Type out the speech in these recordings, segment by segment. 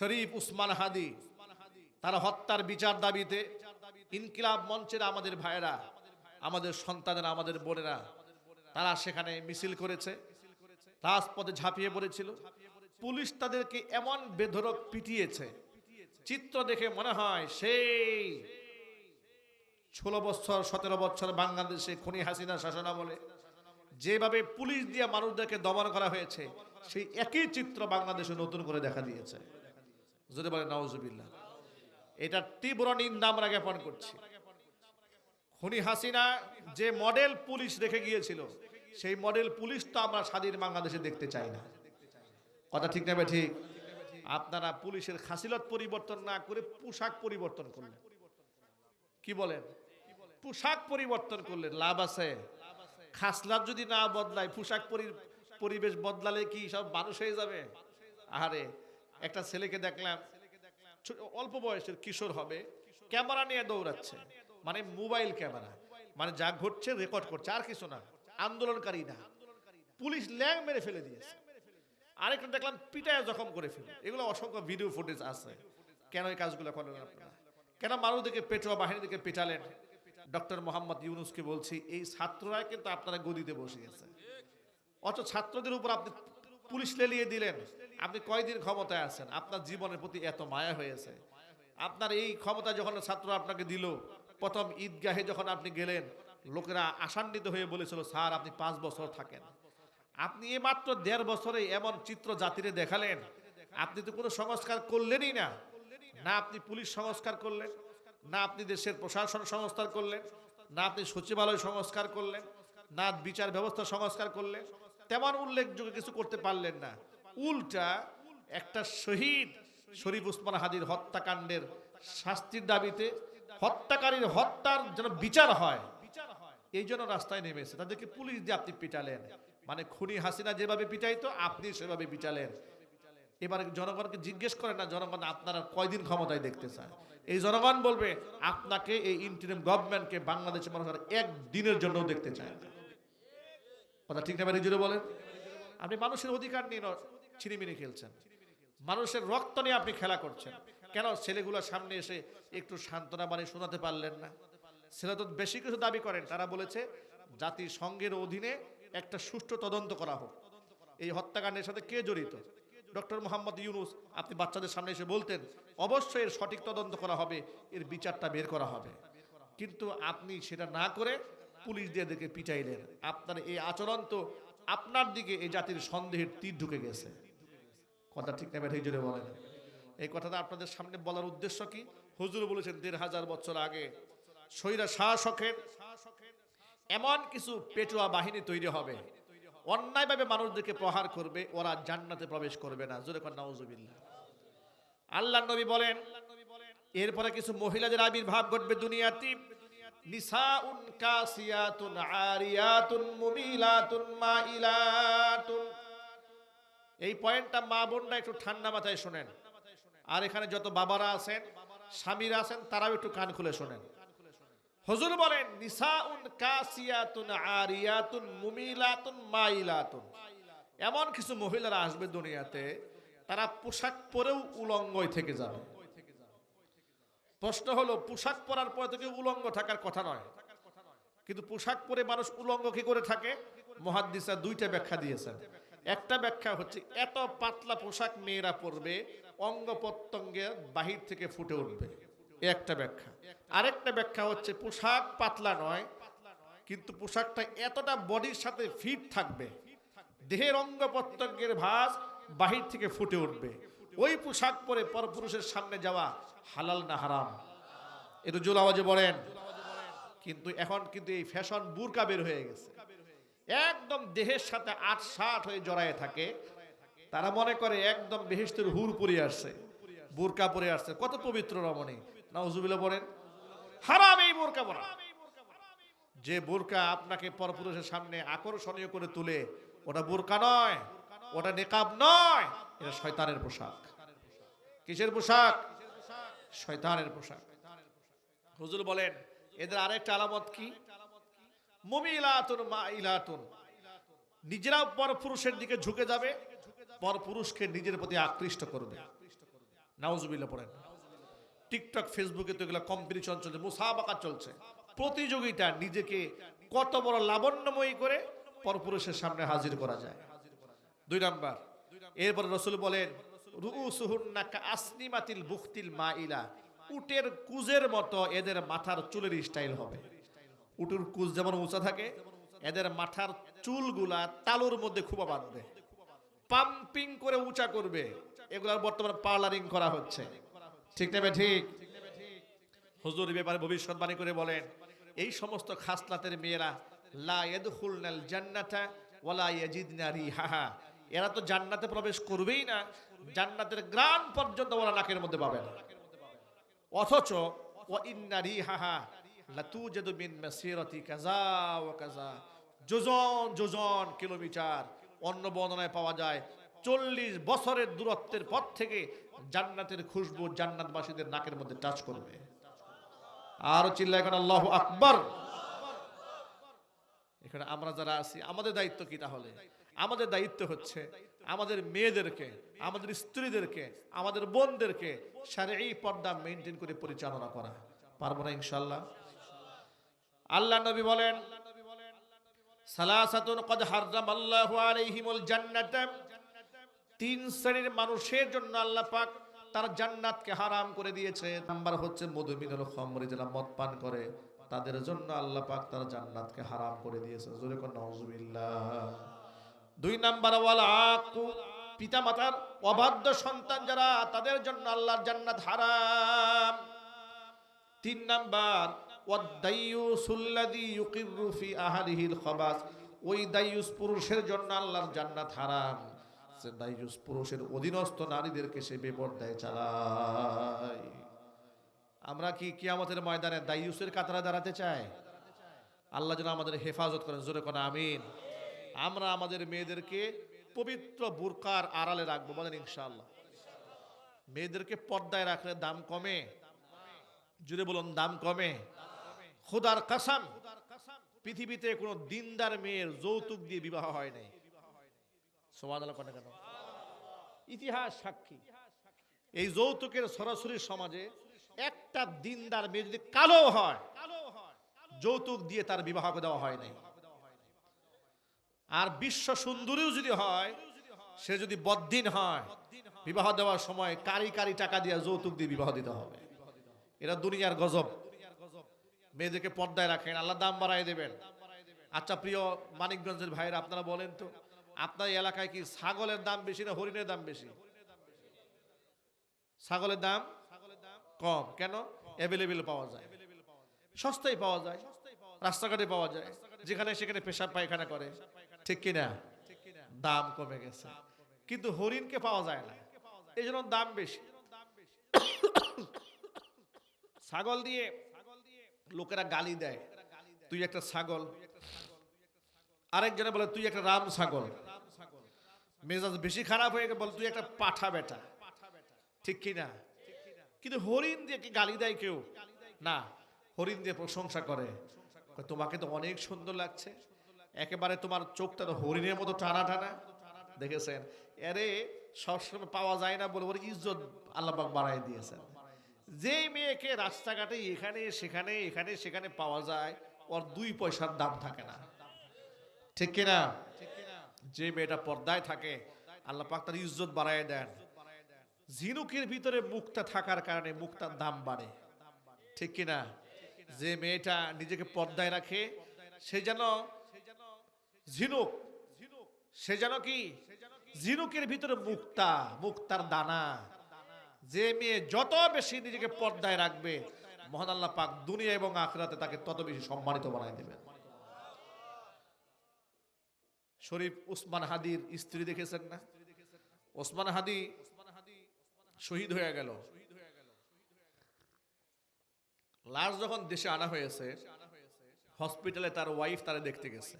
শরীফ উসমান হাদি, তার হত্যার বিচার দাবিতে ইনকিলাব মঞ্চের আমাদের ভাইয়েরা, আমাদের সন্তানেরা, আমাদের বোনেরা, তারা সেখানে মিছিল করেছে, রাজপথে ঝাঁপিয়ে পড়েছিল। পুলিশ তাদেরকে এমন বেধরক পিটিয়েছে, চিত্র দেখে মনে হয় সেই ষোলো বছর, সতেরো বছর বাংলাদেশে খনি হাসিনা শাসনামলে যেভাবে পুলিশ দিয়ে মানুষদেরকে দমন করা হয়েছে, সেই একই চিত্র বাংলাদেশে নতুন করে দেখা দিয়েছে। যদি বলে নওয়াজুবিল্লাহ এটা তীব্র নিন্দা আমরা জ্ঞাপন করছি। খনি হাসিনা যে মডেল পুলিশ রেখে গিয়েছিল, সেই মডেল পুলিশ তো আমরা স্বাধীন বাংলাদেশে দেখতে চাই না। কথা ঠিক নেবে ঠিক আপনারা পুলিশের খাসিলত পরিবর্তন না করে পোশাক পরিবর্তন করলেন। কি বলেন? পোশাক পরিবর্তন করলেন, লাভ আছে। খাসলাত যদি না বদলায়, পোশাক পরি- পরিবেশ বদলালে কি সব মানুষ হয়ে যাবে? আরে একটা ছেলেকে দেখলাম অল্প বয়সের কিশোর হবে, ক্যামেরা নিয়ে দৌড়াচ্ছে। মানে মোবাইল ক্যামেরা। মানে যা ঘটছে রেকর্ড করছে, আর কিছু না। আন্দোলনকারী না। পুলিশ ল্যাং মেরে ফেলে দিয়েছে। আরেকটা দেখলাম পিটায় জখম করে ফেলে। এগুলো অসংখ্য ভিডিও ফুটেজ আছে। কেন এই কাজগুলো করেন আপনারা? কেন মানুষদেরকে পেটোয়া বাহিনী থেকে পেটালেন? ডক্টর মোহাম্মদ ইউনুসকে বলছি, এই ছাত্ররা কিন্তু আপনারা গদিতে বসিয়েছে। অথচ ছাত্রদের উপর আপনি পুলিশ লেলিয়ে দিলেন। আপনি কয়দিন ক্ষমতায় আছেন? আপনার জীবনের প্রতি এত মায়া হয়েছে। আপনার এই ক্ষমতা যখন ছাত্র আপনাকে দিল, প্রথম ঈদগাহে যখন আপনি গেলেন, লোকেরা আশান্বিত হয়ে বলেছিল, স্যার, আপনি পাঁচ বছর থাকেন। আপনি এই মাত্র দেড় বছরে এমন চিত্র জাতিরে দেখালেন, আপনি তো কোনো সংস্কার করলেনই না। না আপনি পুলিশ সংস্কার করলেন, না আপনি দেশের প্রশাসন সংস্কার করলেন, না আপনি সচিবালয় সংস্কার করলেন, না বিচার ব্যবস্থা সংস্কার করলেন তেমন উল্লেখযোগ্য কিছু করতে পারলেন না। উল্টা একটা শহীদ, শরীফ উসমান হাদির হত্যাকাণ্ডের শাস্তির দাবিতে হত্যাকারীর হত্যার যেন বিচার হয়, এই জন্য রাস্তায় নেমেছে তাদেরকে পুলিশ দিয়ে আপনি পিটালেন। মানে খুনি হাসিনা যেভাবে পিটাইতো, আপনি সেভাবে পিটালেন। এবার জনগণকে জিজ্ঞেস করেন না, জনগণ আপনারা কয়দিন ক্ষমতায় দেখতে চায় এই জনগণ বলবে, আপনাকে এই ইন্টারিম গভর্নমেন্টকে বাংলাদেশের মানুষ আর এক দিনের জন্য দেখতে চায় না। কথা ঠিক না ভাই জুড়ে বলেন। আপনি মানুষের অধিকার নিয়ে, ছিনিমিনি খেলছেন। মানুষের রক্ত নিয়ে আপনি খেলা করছেন। কেন ছেলেগুলোর সামনে এসে একটু সান্ত্বনা বাণী শোনাতে পারলেন না? ছেলে তো বেশি কিছু দাবি করেন। তারা বলেছে, জাতিসংঘের অধীনে একটা সুষ্ঠু তদন্ত করা হোক। এই হত্যাকাণ্ডের সাথে কে জড়িত? ডক্টর মোহাম্মদ ইউনুস, আপনি বাচ্চাদের সামনে এসে বলতেন, অবশ্যই এর সঠিক তদন্ত করা হবে, এর বিচারটা বের করা হবে। কিন্তু আপনি সেটা না করে পুলিশ দিয়ে দেখে পিটাইলেন। আপনার এই আচরণ তো আপনার দিকে এই জাতির সন্দেহের তীর ঢুকে গেছে। কথা ঠিক নেবে ঠিক জোরে বলেন। এই কথাটা আপনাদের সামনে বলার উদ্দেশ্য কি? হুজুর বলেছেন, দেড় হাজার বছর আগে সৈরা শাসকের এমন কিছু পেটুয়া বাহিনী তৈরি হবে। অন্যায়ভাবে মানুষদেরকে প্রহার করবে, ওরা জান্নাতে প্রবেশ করবে না। জোরে কর, নাউজুবিল্লাহ। আল্লাহ নবী বলেন, এরপরে কিছু মহিলাদের আবির্ভাব ঘটবে দুনিয়াতে। নিসাউন কাসিয়াতুন আরিয়াতুন মুমিলাতুন মাইলাতুন। এই পয়েন্টটা মা বোনরা একটু ঠান্ডা মাথায় আর এখানে যত বাবারা আছেন, স্বামীরা আছেন, তারাও একটু কান খুলে শোনেন। হুজুর বলেন, নিসাউন কাসিয়াতুন আরিয়াতুন মুমিলাতুন মাইলাতুন। এমন কিছু মহিলারা আসবে দুনিয়াতে, তারা পোশাক পরেও উলঙ্গই থেকে যাবে। প্রশ্ন হলো, পোশাক পরার পরে থেকে উলঙ্গ থাকার কথা নয়। কিন্তু পোশাক পরে মানুষ উলঙ্গ কি করে থাকে? মহাদ্দিসা দুইটা ব্যাখ্যা দিয়েছেন। একটা ব্যাখ্যা হচ্ছে, এত পাতলা পোশাক মেয়েরা পরবে, অঙ্গ প্রত্যঙ্গে বাহির থেকে ফুটে উঠবে। একটা ব্যাখ্যা। আরেকটা ব্যাখ্যা হচ্ছে, পোশাক পাতলা নয়, কিন্তু পোশাকটা এতটা বডির সাথে ফিট থাকবে, দেহের অঙ্গ প্রত্যঙ্গের ভাস বাহির থেকে ফুটে উঠবে। ওই পোশাক পরে পরপুরুষের সামনে যাওয়া হালাল না হারাম? একটু জোর আওয়াজে বলেন। কিন্তু এখন কিন্তু এই ফ্যাশন বুরকা বের হয়ে গেছে। একদম দেহের সাথে আট ষাট হয়ে জড়ায় থাকে। তারা মনে করে একদম বেহেস্তের হুর পরে আসছে। বুরকা পরে আসছে। কত পবিত্র রমণী। নাউজুবিল্লাহ বলেন, হারাম এই বোরকা পরা। যে বোরকা আপনাকে পরপুরুষের সামনে আকর্ষণীয় করে তুলে, ওটা বোরকা নয়। ওটা নেকাব নয়, এটা শয়তানের পোশাক। কিসের পোশাক? শয়তানের পোশাক। হুজুর বলেন, এদের আরেকটা আলামত কি? মুমিলাতুন নিজেরাও পর পুরুষের দিকে ঝুঁকে যাবে পর পুরুষকে নিজের প্রতি আকৃষ্ট করবে। নাউজুবিল্লাহ পড়েন। টিকটক, ফেসবুকে তো এগুলো কম্পিটিশন চলছে মুসাবাকা চলছে। প্রতিযোগিতা নিজেকে কত বড় লাবণ্যময়ী করে পরপুরুষের সামনে হাজির করা যায়। দুই নাম্বার। এরপরে রসুল বলেন আসনিমাতিল বুখতিল মাইলা। উটের কুজের মতো এদের মাথার চুলের স্টাইল হবে। উটের কুজ যেমন উঁচা থাকে, এদের মাথার চুলগুলা তালুর মধ্যে খুব বাঁধবে। পাম্পিং করে উঁচা করবে। এগুলার বর্তমানে পার্লারিং করা হচ্ছে। ঠিক নেবে ঠিক? হুজুর ব্যাপারে ভবিষ্যৎবাণী করে বলেন, এই সমস্ত খাসলাতের মেয়েরা, লা ইয়াদখুলনাল জান্নাতা ওয়ালা ইয়াজিদনা রিহাহা। এরা তো জান্নাতে প্রবেশ করবেই না। জান্নাতের গ্রাম পর্যন্ত ওরা নাকের মধ্যে পাবে না অথচ, ওয়া ইন্না রিহাহা লাতুজাদু মিন মাসিরাতি কাযা ওয়া কাযা। যোজন যোজন কিলোমিটার অন্য বর্ণনায় পাওয়া যায়, চল্লিশ বছরের দূরত্বের পর থেকে জান্নাতের খুশবু জান্নাতবাসীদের নাকের মধ্যে টাচ করবে। আরও চিল্লা এখন আল্লাহ আকবর। এখানে আমরা যারা আছি, আমাদের দায়িত্ব কি তাহলে? আমাদের দায়িত্ব হচ্ছে আমাদের মেয়েদেরকে, আমাদের স্ত্রীদেরকে, আমাদের বোনদেরকে সারে পর্দা মেনটেন করে পরিচালনা করা। পারব না ইনশাল্লাহ আল্লাহ নবী বলেন তিন শ্রেণির মানুষের জন্য আল্লাহ পাক তার জান্নাতকে হারাম করে দিয়েছে নাম্বার হচ্ছে মধুমিনুল খমরি, যারা মদ পান করে, তাদের জন্য আল্লাহ পাক তার জান্নাতকে হারাম করে দিয়েছে জোরে নাউজুবিল্লাহ। দুই নাম্বার পিতা মাতার অবাধ্য সন্তান যারা, তাদের জন্য আল্লাহর জান্নাত হারাম। তিন নাম্বার ওই পুরুষের জন্য আল্লাহর সে পুরুষের অধীনস্থ নারীদেরকে সে আমরা কি কিয়ামতের ময়দানে দাইয়ুসের কাতারে দাঁড়াতে চাই? আল্লাহ যেন আমাদের হেফাজত করেন। জোরে কোন, আমিন। আমরা আমাদের মেয়েদেরকে পবিত্র বুরকার আড়ালে রাখব, বলেন ইনশাআল্লাহ। মেয়েদেরকে পর্দায় রাখলে দাম কমে, জুড়ে বলুন দাম কমে। খুদার কাসাম, পৃথিবীতে কোনো দিনদার মেয়ের যৌতুক দিয়ে বিবাহ হয় নাই। ইতিহাস সাক্ষী। এই যৌতুকের সরাসরি সমাজে একটা দিনদার মেয়ে যদি কালো হয়, যৌতুক দিয়ে তার বিবাহ দেওয়া হয় নাই। আর বিশ্ব সুন্দরীও যদি হয়, সে যদি বদ্দিন হয়, বিবাহ দেওয়ার সময় কারি কারি টাকা দিয়ে যৌতুক দিয়ে বিবাহ দিতে হবে। এরা দুনিয়ার গজব। মেয়েদেরকে পর্দায় রাখেন, আল্লাহ দাম বাড়াই দেবেন। আচ্ছা প্রিয় মানিকগঞ্জের ভাইরা আপনারা বলেন তো, আপনার এলাকায় কি ছাগলের দাম বেশি না হরিণের দাম বেশি? ছাগলের দাম কম। কেন? অ্যাভেলেবেল পাওয়া যায়। সস্তায় পাওয়া যায়। রাস্তাঘাটে পাওয়া যায়। যেখানে সেখানে পেশাব পায়খানা করে। ঠিক কিনা? দাম কমে গেছে। কিন্তু হরিণকে পাওয়া যায় না। এই জন্য দাম বেশি। ছাগল দিয়ে লোকেরা গালি দেয়। তুই একটা ছাগল। আরেকজনে বলে, তুই একটা রাম ছাগল। মেজাজ বেশি খারাপ হয়ে বলে, তুই একটা পাঠা বেটা। ঠিক কি না কিন্তু হরিণ দিয়ে কি গালি দেয় কেউ? না, হরিণ দিয়ে প্রশংসা করে। তোমাকে তো অনেক সুন্দর লাগছে। একেবারে তোমার চোখটা তো হরিণের মতো টানা টানা। দেখেছেন? এরে সবসময় পাওয়া যায় না বলে বলে ইজ্জত আল্লাপাক বাড়াই দিয়েছেন। যে মেয়েকে রাস্তাঘাটে এখানে, সেখানে এখানে, সেখানে পাওয়া যায়, ওর দুই পয়সার দাম থাকে না। ঠিক কিনা? যে মেয়েটা পর্দায় থাকে, আল্লাহ পাক তার ইজ্জত বাড়ায় দেন। ঝিনুকের ভিতরে মুক্তা থাকার কারণে মুক্তার দাম বাড়ে। ঠিক কিনা? যে মেয়েটা নিজেকে পর্দায় রাখে, সে যেন ঝিনুক। সে যেন কি? ঝিনুকের ভিতরে মুক্তা, মুক্তার দানা। যে মেয়ে যত বেশি নিজেকে পর্দায় রাখবে, মহান আল্লাহ পাক দুনিয়া এবং আখরাতে তাকে তত বেশি সম্মানিত বানায় দেবেন। শরীফ উসমান হাদির স্ত্রী দেখেছেন না? ওসমান হাদি শহীদ হয়ে গেল। লাশ যখন দেশে আনা হয়েছে, হসপিটালে তার ওয়াইফ তারা দেখতে গেছে।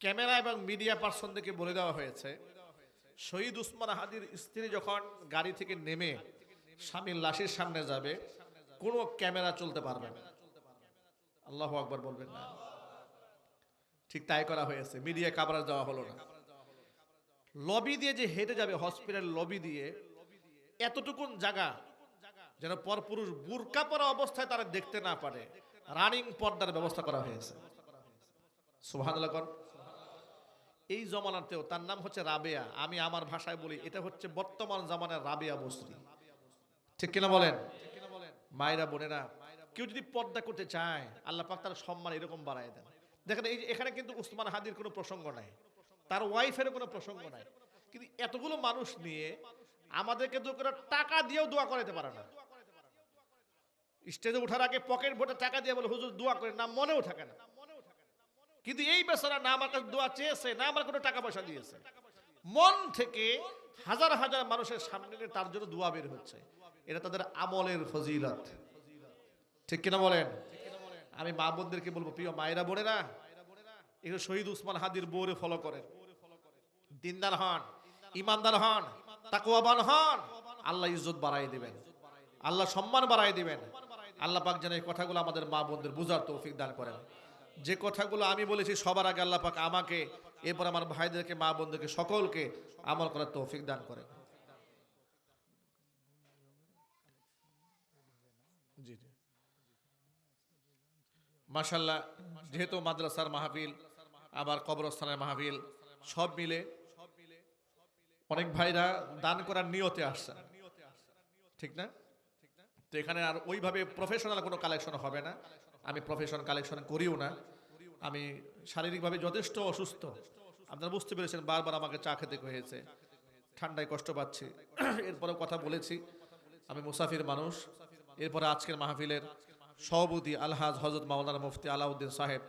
ক্যামেরা এবং মিডিয়া পার্সন থেকে বলে দেওয়া হয়েছে, শহীদ উসমান হাদির স্ত্রী যখন গাড়ি থেকে নেমে স্বামীর লাশের সামনে যাবে, কোনো ক্যামেরা চলতে পারবে না। আল্লাহ আকবর বলবেন না। ঠিক তাই করা হয়েছে, মিডিয়া কাবরাজ দেওয়া হলো না। লবি দিয়ে যে হেঁটে যাবে হসপিটাল লবি দিয়ে, এতটুকুন জায়গা যেন পরপুরুষ বুরকা পরা অবস্থায় তারা দেখতে না পারে। রানিং পর্দার ব্যবস্থা করা হয়েছে। কর। এই জমানাতেও তার নাম হচ্ছে রাবেয়া। আমি আমার ভাষায় বলি, এটা হচ্ছে বর্তমান জামানার রাবেয়া বসরি ঠিক কিনা বলেন? মায়েরা, বোনেরা, কেউ যদি পর্দা করতে চায়, আল্লাহ পাক তার সম্মান এরকম বাড়ায় দেন। দেখেন, এই এখানে কিন্তু উসমান হাদির কোনো প্রসঙ্গ নাই, তার ওয়াইফের কোনো প্রসঙ্গ নাই। কিন্তু এতগুলো মানুষ নিয়ে আমাদেরকে তো করে, টাকা দিয়েও দোয়া করাতে পারে না। স্টেজে ওঠার আগে পকেট ভোটে টাকা দিয়ে বলে, হুজুর, দোয়া করে না, মনেও থাকে না। কিন্তু এই বেচারা না আমার কাছে দোয়া চেয়েছে, না আমার কোনো টাকা পয়সা দিয়েছে। মন থেকে হাজার হাজার মানুষের সামনে তার জন্য দোয়া বের হচ্ছে। এটা তাদের আমলের ফজিলত। ঠিক কিনা বলেন? আমি মা বোনদেরকে বলব, প্রিয় মায়েরা, বোনেরা এগুলো শহীদ উসমান হাদির বউরে ফলো করেন। দিনদার হন, ইমানদার হন তাকুয়াবান হন, আল্লাহ ইজ্জত বাড়াই দিবেন। আল্লাহ সম্মান বাড়াই দিবেন। আল্লাহ পাক যেন এই কথাগুলো আমাদের মা বোনদের বুঝার তৌফিক দান করেন। যে কথাগুলো আমি বলেছি সবার আগে আল্লাহ পাক আমাকে, এরপর আমার ভাইদেরকে, মা বন্ধুকে সকলকে আমল করার তৌফিক দান করে জি মাশাল্লাহ যেহেতু মাদ্রাসার মাহফিল, আবার কবরস্থানের মাহফিল, সব মিলে অনেক ভাইরা দান করার নিয়তে আসছে। ঠিক না? তো এখানে আর ওইভাবে প্রফেশনাল কোনো কালেকশন হবে না। আমি প্রফেশন কালেকশন করিও না। আমি শারীরিকভাবে যথেষ্ট অসুস্থ। আপনারা বুঝতে পেরেছেন, বারবার আমাকে চা খেতে হয়েছে। ঠান্ডায় কষ্ট পাচ্ছি। এরপরেও কথা বলেছি। আমি মুসাফির মানুষ। এরপরে আজকের মাহফিলের সভাপতি আলহাজ হজরত মাওলানা মুফতি আলাউদ্দিন সাহেব।